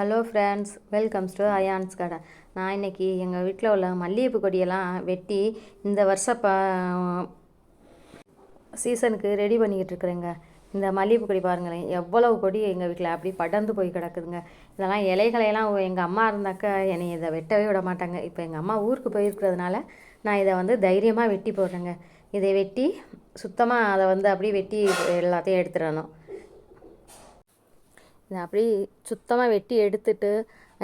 Hello friends welcomes to Ayans கடை நான் இன்னைக்கு எங்கள் வீட்டில் உள்ள மல்லிகைப்பூ கொடியெல்லாம் வெட்டி இந்த வருஷம் ப சீசனுக்கு ரெடி பண்ணிக்கிட்டு இருக்கிறேங்க. இந்த மல்லிகைப்பூ கொடி பாருங்களேன். எவ்வளவு கொடி எங்கள் வீட்டில் அப்படி படர்ந்து போய் கிடக்குதுங்க. இதெல்லாம் இலைகளையெல்லாம் எங்கள் அம்மா இருந்தாக்கா என்னை இதை வெட்டவே விட மாட்டாங்க. இப்போ எங்கள் அம்மா ஊருக்கு போயிருக்கிறதுனால நான் இதை வந்து தைரியமாக வெட்டி போடுறேங்க. இதை வெட்டி சுத்தமாக அதை வந்து அப்படியே வெட்டி எல்லாத்தையும் எடுத்துடணும். இதை அப்படி சுத்தமாக வெட்டி எடுத்துட்டு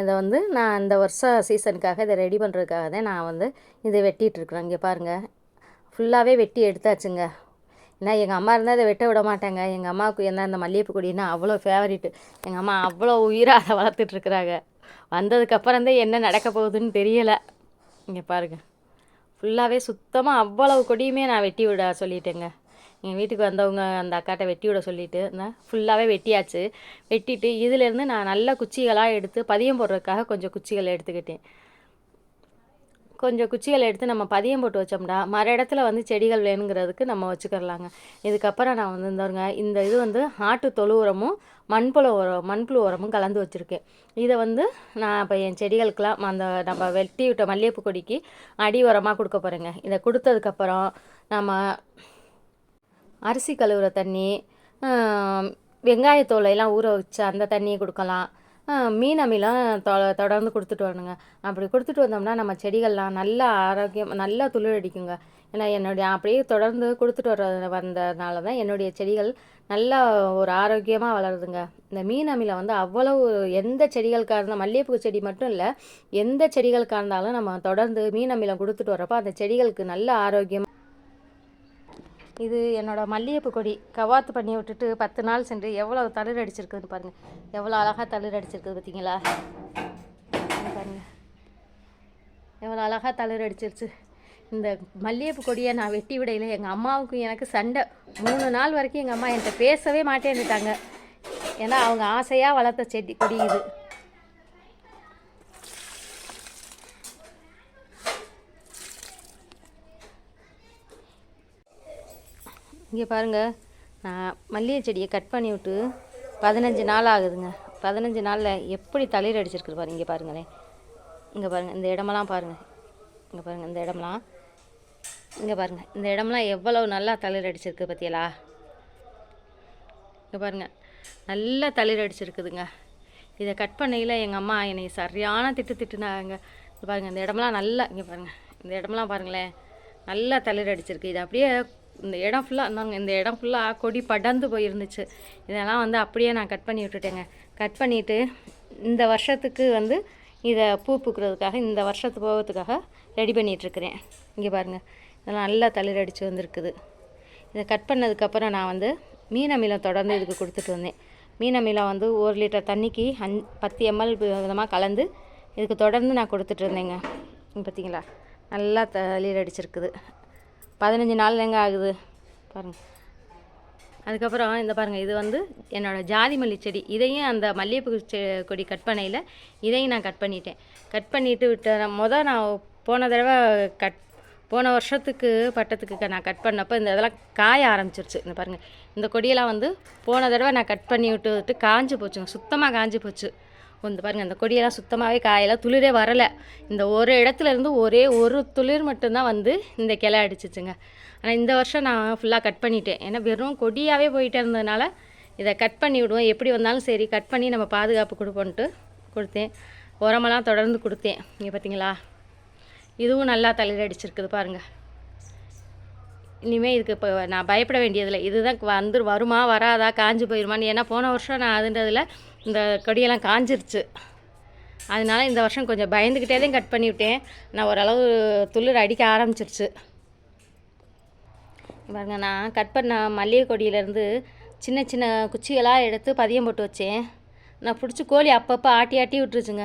இதை வந்து நான் இந்த வருஷம் சீசனுக்காக இதை ரெடி பண்ணுறதுக்காக தான் நான் வந்து இதை வெட்டிகிட்ருக்குறேன் இங்கே பாருங்கள் ஃபுல்லாகவே வெட்டி எடுத்தாச்சுங்க. ஏன்னா எங்கள் அம்மா இருந்தால் இதை வெட்ட விட மாட்டாங்க. எங்கள் அம்மாவுக்கு என்ன இந்த மல்லிகைப்பூ கொடினா அவ்வளோ ஃபேவரெட்டு எங்கள் அம்மா அவ்வளோ உயிராக அதை வளர்த்துட்ருக்குறாங்க வந்ததுக்கப்புறம் தான் என்ன நடக்க போகுதுன்னு தெரியலை. இங்கே பாருங்கள் ஃபுல்லாகவே சுத்தமாக அவ்வளவு கொடியுமே நான் வெட்டி விட சொல்லிட்டேங்க. எங்கள் வீட்டுக்கு வந்தவங்க அந்த அக்காட்ட வெட்டி விட சொல்லிட்டு நான் ஃபுல்லாகவே வெட்டியாச்சு. வெட்டிட்டு இதிலேருந்து நான் நல்ல குச்சிகளாக எடுத்து பதியம் போடுறதுக்காக கொஞ்சம் குச்சிகளை எடுத்துக்கிட்டேன். கொஞ்சம் குச்சிகளை எடுத்து நம்ம பதியம் போட்டு வச்சோம்னா மறு இடத்துல வந்து செடிகள் வேணுங்கிறதுக்கு நம்ம வச்சுக்கிறலாங்க. இதுக்கப்புறம் நான் வந்து இந்தவங்க இந்த இது வந்து ஆட்டு தொழு உரமும் மண்புழு உரம் மண்புழு உரமும் கலந்து வச்சுருக்கேன். இதை வந்து நான் இப்போ என் செடிகளுக்கெலாம் அந்த நம்ம வெட்டி விட்ட மல்லிகைப்பூ கொடிக்கு அடி உரமாக கொடுக்க போகிறேங்க இதை கொடுத்ததுக்கப்புறம் நம்ம அரிசி கழுவுற தண்ணி வெங்காயத்தோலையெல்லாம் ஊற வச்சு அந்த தண்ணியை கொடுக்கலாம். மீன் அமிலம் தொ தொடர்ந்து கொடுத்துட்டு வரணுங்க. அப்படி கொடுத்துட்டு வந்தோம்னா நம்ம செடிகள்லாம் நல்ல ஆரோக்கியம் நல்லா துளிரடிக்குங்க. ஏன்னா என்னுடைய அப்படியே தொடர்ந்து கொடுத்துட்டு வர வந்ததுனால தான் என்னுடைய செடிகள் நல்லா ஒரு ஆரோக்கியமாக வளருதுங்க. இந்த மீன் அமிலம் வந்து அவ்வளவு எந்த செடிகளுக்காக இருந்தால் மல்லிகைப்பூ செடி மட்டும் இல்லை எந்த செடிகளுக்காக இருந்தாலும் நம்ம தொடர்ந்து மீன் அமிலம் கொடுத்துட்டு வரப்போ அந்த செடிகளுக்கு நல்ல ஆரோக்கியம் இது என்னோடய மல்லிகைப்பூ கொடி. கவாத்து பண்ணி விட்டுட்டு பத்து நாள் சென்று எவ்வளோ தளிர் அடிச்சிருக்குதுன்னு பாருங்கள் எவ்வளோ அழகாக தளிர் அடிச்சிருக்குது பார்த்தீங்களா பாருங்கள் எவ்வளோ அழகாக தளிர் அடிச்சிருச்சு. இந்த மல்லிகைப்பூ கொடியை நான் வெட்டி விடையில் எங்கள் அம்மாவுக்கும் எனக்கு சண்டை. மூணு நாள் வரைக்கும் எங்கள் அம்மா என்கிட்ட பேசவே மாட்டேன்னுட்டாங்க. ஏன்னா அவங்க ஆசையாக வளர்த்த செடி கொடி இது. இங்கே பாருங்கள் நான் மல்லிகை செடியை கட் பண்ணி விட்டு பதினஞ்சு நாள் ஆகுதுங்க. பதினஞ்சு நாளில் எப்படி தளிர் அடிச்சிருக்கு பாருங்க இங்கே பாருங்களேன். இங்கே பாருங்கள் இந்த இடமெல்லாம் பாருங்கள் இங்கே பாருங்கள் இந்த இடம்லாம் இங்கே பாருங்கள் இந்த இடம்லாம் எவ்வளோ நல்லா தளிர் அடிச்சிருக்கு பற்றியலா இங்கே பாருங்கள் நல்லா தளிர் அடிச்சிருக்குதுங்க. இதை கட் பண்ணையில் எங்கள் அம்மா என்னை சரியான திட்டு திட்டுனாங்க. இங்கே பாருங்கள் இந்த இடம்லாம் நல்லா இங்கே பாருங்கள் இந்த இடம்லாம் பாருங்களேன். நல்லா தளிர் அடிச்சிருக்கு. இது அப்படியே இந்த இடம் ஃபுல்லாக இருந்தாங்க இந்த இடம் ஃபுல்லாக கொடி படர்ந்து போயிருந்துச்சு. இதெல்லாம் வந்து அப்படியே நான் கட் பண்ணி விட்டுட்டேங்க. கட் பண்ணிவிட்டு இந்த வருஷத்துக்கு வந்து இதை பூ பூக்கிறதுக்காக இந்த வருஷத்து போகிறதுக்காக ரெடி பண்ணிகிட்ருக்கிறேன் இங்கே பாருங்கள் இதெல்லாம் நல்லா தளிர் அடித்து வந்திருக்குது. இதை கட் பண்ணதுக்கப்புறம் நான் வந்து மீன் அமிலம் தொடர்ந்து இதுக்கு கொடுத்துட்டு வந்தேன். மீன் அமிலம் வந்து ஒரு லிட்டர் தண்ணிக்கு அஞ் பத்து எம்எல் விதமாக கலந்து இதுக்கு தொடர்ந்து நான் கொடுத்துட்டு இருந்தேங்க. பார்த்தீங்களா நல்லா தளிர் அடிச்சிருக்குது. பதினஞ்சு நாள் எங்கே ஆகுது. பாருங்கள் அதுக்கப்புறம் இந்த பாருங்கள் இது வந்து என்னோடய ஜாதி மல்லி செடி. இதையும் அந்த மல்லிகைப்பூ செ கொடி கட் பண்ணையில் இதையும் நான் கட் பண்ணிட்டேன். கட் பண்ணிவிட்டு விட்டேன் மொதல் நான் போன தடவை கட் போன வருஷத்துக்கு பட்டத்துக்கு நான் கட் பண்ணப்போ இந்த இதெல்லாம் காய ஆரம்பிச்சிருச்சு. இந்த பாருங்கள் இந்த கொடியெல்லாம் வந்து போன தடவை நான் கட் பண்ணி விட்டு காஞ்சி போச்சுங்க. சுத்தமாக காஞ்சி போச்சு. வந்து பாருங்கள் அந்த கொடியெல்லாம் சுத்தமாகவே காயெல்லாம் துளிரே வரலை. இந்த ஒரு இடத்துல இருந்து ஒரே ஒரு துளிர் மட்டும்தான் வந்து இந்த கிளை அடிச்சிச்சுங்க. ஆனால் இந்த வருஷம் நான் ஃபுல்லாக கட் பண்ணிட்டேன். ஏன்னா வெறும் கொடியாகவே போயிட்டே இருந்ததுனால இதை கட் பண்ணி விடுவோம். எப்படி வந்தாலும் சரி கட் பண்ணி நம்ம பாதுகாப்பு கொடுப்போன்ட்டு கொடுத்தேன். உரமெல்லாம் தொடர்ந்து கொடுத்தேன். இங்கே பார்த்தீங்களா இதுவும் நல்லா தலையில் அடிச்சிருக்குது பாருங்கள் இனிமேல் இதுக்கு இப்போ நான் பயப்பட வேண்டியதில்லை. இதுதான் வந்து வருமா வராதா காஞ்சி போயிருமான்னு. ஏன்னா போன வருஷம் நான் அதுன்றதில் இந்த கொடியெல்லாம் காஞ்சிருச்சு. அதனால இந்த வருஷம் கொஞ்சம் பயந்துக்கிட்டே தான் கட் பண்ணிவிட்டேன் நான் ஓரளவு துளிர் அடிக்க ஆரம்பிச்சிருச்சு. பாருங்க நான் கட் பண்ண மல்லிகை கொடியிலேருந்து சின்ன சின்ன குச்சிகளாக எடுத்து பதியம் போட்டு வச்சேன். நான் பிடிச்சி கோழி அப்பப்போ ஆட்டி ஆட்டி விட்டுருச்சுங்க.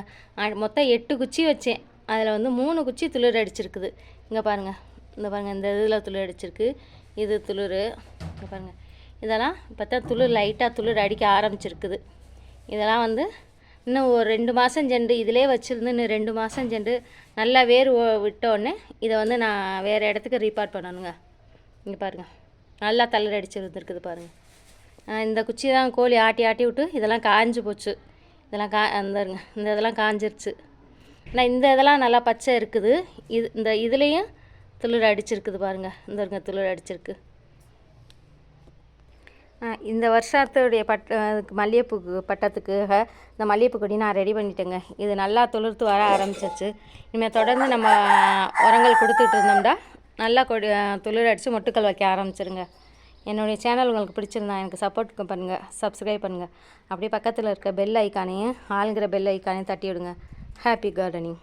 மொத்தம் எட்டு குச்சி வச்சேன். அதில் வந்து மூணு குச்சி துளிர் அடிச்சிருக்குது. இங்கே பாருங்கள் இந்த பாருங்கள் இந்த இதில் துளிர் அடிச்சிருக்கு. இது துளிர் இங்கே பாருங்கள் இதெல்லாம் பார்த்தா துளிர் லைட்டாக துளிர் அடிக்க ஆரம்பிச்சிருக்குது. இதெல்லாம் வந்து இன்னும் ஒரு ரெண்டு மாதம் செண்டு இதிலே வச்சுருந்து இன்னும் ரெண்டு மாதம் செண்டு நல்லா வேர் விட்டோடனே இதை வந்து நான் வேறு இடத்துக்கு ரீபார்ட் பண்ணணுங்க. இங்கே பாருங்கள் நல்லா தளிர் அடிச்சு வந்துருக்குது பாருங்கள் இந்த குச்சி தான் கோழி ஆட்டி ஆட்டி விட்டு இதெல்லாம் காஞ்சு போச்சு. இதெல்லாம் கா அந்த இருங்க, இந்த இதெல்லாம் காஞ்சிருச்சு. ஆனால் இந்த இதெல்லாம் நல்லா பச்சை இருக்குது. இது இந்த இதுலேயும் துளிர் அடிச்சிருக்குது பாருங்கள் இந்த இருங்க துளிர் அடிச்சிருக்கு. இந்த வருஷத்துடைய பட் மல்லிகைப்பூ பட்டத்துக்காக இந்த மல்லிகைப்பூ கொடி நான் ரெடி பண்ணிட்டேங்க. இது நல்லா துளிர்த்து வர ஆரம்பிச்சிருச்சு. இனிமேல் தொடர்ந்து நம்ம உரங்கள் கொடுத்துட்டு இருந்தோம்னா நல்லா கொடி துளிர் அடித்து மொட்டுக்கள் வைக்க ஆரம்பிச்சிருங்க. என்னுடைய சேனல் உங்களுக்கு பிடிச்சிருந்தா எனக்கு சப்போர்ட் பண்ணுங்கள் சப்ஸ்கிரைப் பண்ணுங்கள் அப்படியே பக்கத்தில் இருக்க பெல் ஐக்கானையும் ஆளுங்கிற பெல் ஐக்கானையும் தட்டி விடுங்க ஹாப்பி கார்டனிங்